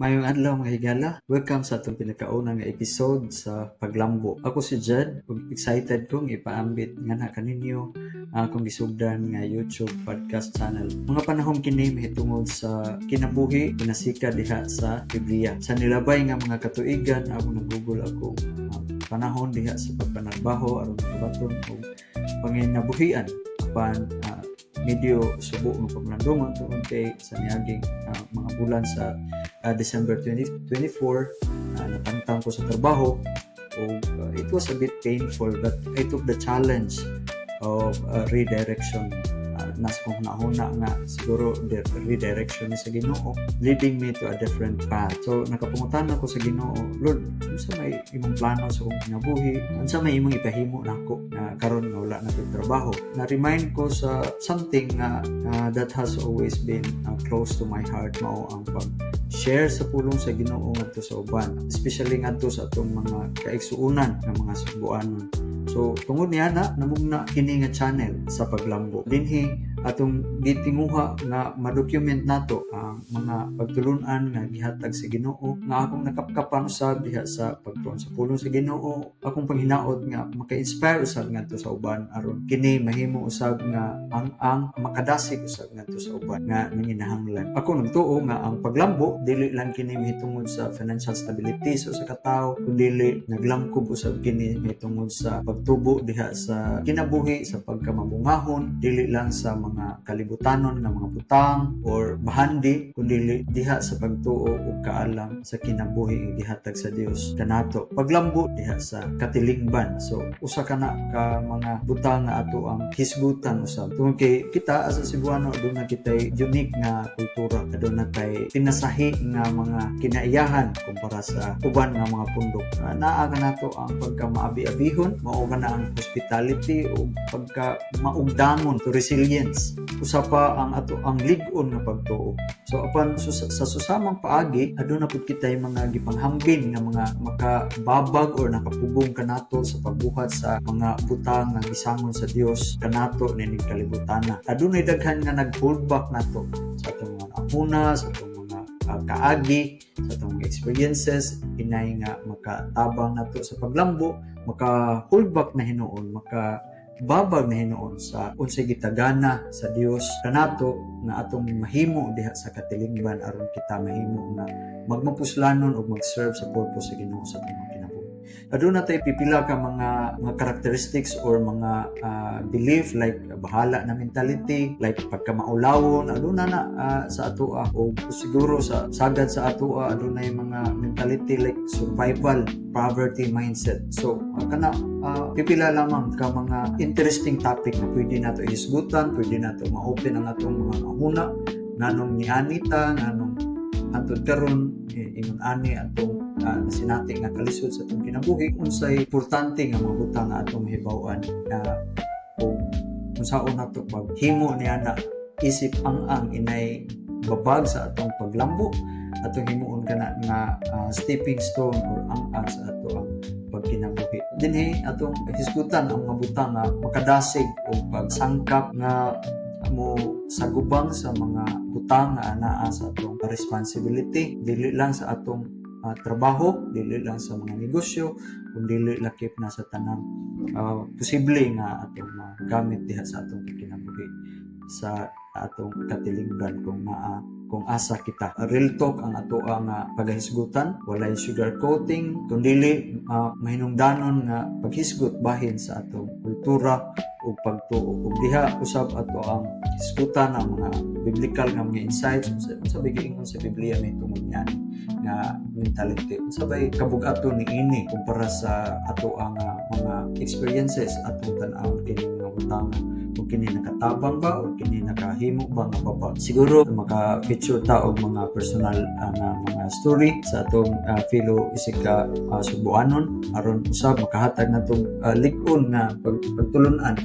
Mayong adlaw mga higala. Welcome sa atong pinakaunang episode sa Paglambo. Ako si Jed. Excited kong ipaambit nga na kaninyo ang akong gisugdan nga YouTube podcast channel. Mga panahon kini mahitungod sa kinabuhi pinasika diha sa Biblia. Sa nilabay nga mga katuigan ako nagugol ako ah, panahon diha sa pagpanagbaho aron kabaton og panginabuhian apan ah, medyo subo ng paglandungan tungod sa niaging ah, mga bulan sa ah, December 2024 uh, napantang ko sa trabaho. O uh, it was a bit painful but I took the challenge of uh, redirection. Uh, nasa kong nauna nga siguro the redirection sa Ginoo leading me to a different path. So nakapungutan ako sa Ginoo Lord unsa may imong plano sa kong kinabuhi unsa may imong ipahimo nako na karon nga wala na ko'y trabaho? Na remind ko sa something nga uh, that has always been uh, close to my heart mao ang pag share sa pulong sa Ginoo ngadto sa uban especially ngadto sa atong mga kaigsuunan nga mga subuanon so tungod niya na namugna kini nga channel sa paglambo. Dinhi atong gitinguha nga ma-document nato ang mga pagtulunan nga gihatag sa Ginoo. Nga akong nakapkapan usab diha sa pagtuon sa pulong sa Ginoo. Akong panghinaot nga maka-inspire usab ngadto sa uban. Aron kini mahimo usab nga ang ang makadasig usab ngadto sa uban nga nanginahanglan. Ako nagtuo nga ang paglambo dili lang kini mahitungod sa financial stability so sa katao kundi naglangkob usab kini mahitungod sa pagtubo diha sa kinabuhi sa pagkamabungahon dili lang sa mga kalibutanon nga mga butang or bahandi kundi diha sa pagtuo ug kaalam sa kinabuhi nga gihatag sa Dios kanato. Paglambo diha sa katilingban. So usa ka na ka mga butang nga ato ang hisgutan usab tungod kay kita as a Cebuano doon na kitay unique nga kultura. Doon na tay pinasahi nga mga kinaiyahan kumpara sa uban nga mga pundok. Uh, naa ka nato ang pagka maabi-abihon mao ka na ang hospitality o pagka maugdangon to resilience usa pa ang ato ang lig-on nga pagtuo. So apan sus- sa susamang paagi aduna pud kitay mga gipanghambin nga mga makababag or nakapugong kanato sa pagbuhat sa mga butang nga gisangon sa Dios kanato nining kalibutana adunay daghan nga nag-hold back nato sa atong mga nakuna sa atong mga uh, kaagi sa atong experiences. Inay nga makatabang nato sa paglambo maka hold back na hinuon maka babag na hinuon sa unsay gitagana sa Dios kanato nga atong mahimo diha sa katilingban aron kita mahimo nga magmapuslanon o mag-serve sa purpose sa Ginoo sa atong mga kinabuhi. Aduna tay pipila ka mga mga characteristics or mga ah, belief like bahala na mentality, like pagkamaulawon, aduna na ah, sa atoa o siguro sa sagad sa atoa aduna yung mga mentality like survival, poverty mindset. So ah, kana ah, pipila lamang ka mga interesting topic na pwede nato isgutan, pwede nato ma-open ang atong mga kahuna nganong ni Anita, nganong antod karon eh, ingon ani atong uh, nasinati nga kalisod sa atong kinabuhi unsay importante nga mga butang nga atong mahibaw-an na kung unsaon nato paghimo niya na isip ang ang inay babag sa atong paglambo. Atong himuon kana nga ah, stepping stone or ang ang sa ato ang pagkinabuhi. Dinhi atong hisgutan ang mga nga makadasig o pagsangkap nga mo sagubang sa mga butang nga anaa sa atong responsibility. Dili lang sa atong ah, trabaho dili lang sa mga negosyo kundi dili lakip na sa tanang ah, posible nga atong magamit diha sa atong kinabuhi sa atong katilingban kung naa kung asa kita. Real talk ang ato nga pagahisgutan, walay sugar coating, kundi uh, mahinungdanon nga paghisgot bahin sa atong kultura o pagtuo. Ug diha usab ato ang hisgutan ang mga biblical nga mga insights sa sa bigingon sa Biblia may tungod niyan nga mentality. Sabay kabug-ato ni ini kumpara sa ato ang ah, mga experiences atong tan-aw kini mga butang kung kini nakatabang ba o kini nakahimo ba nga baba siguro maka-feature ta og mga personal uh, nga mga story sa atong uh, fellow isika uh, subuanon. Aron usab makahatag natong uh, lig-on nga pag, pagtulunan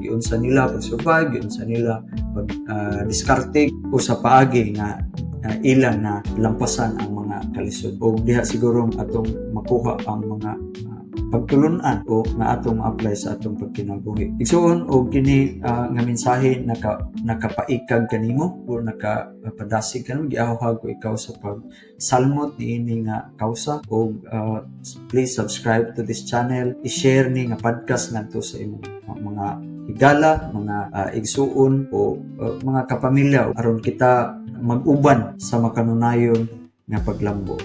giunsa nila pag survive giunsa nila pag uh, diskarte o sa paagi nga uh, ilang na lampasan ang mga kalisod. O diha siguro atong makuha ang mga uh, pagtulunan o nga atong apply sa atong pagkinabuhi. Igsuon og kini ah, nga mensahe naka nakapaikag kanimo o nakapadasig kanimo giahog ko ikaw sa pag salmot niini nga kausa og ah, please subscribe to this channel. I-share ni nga podcast ngadto sa imong mga higala, mga ah, igsuon o ah, mga kapamilya. Aron kita mag-uban sa makanunayon nga paglambo.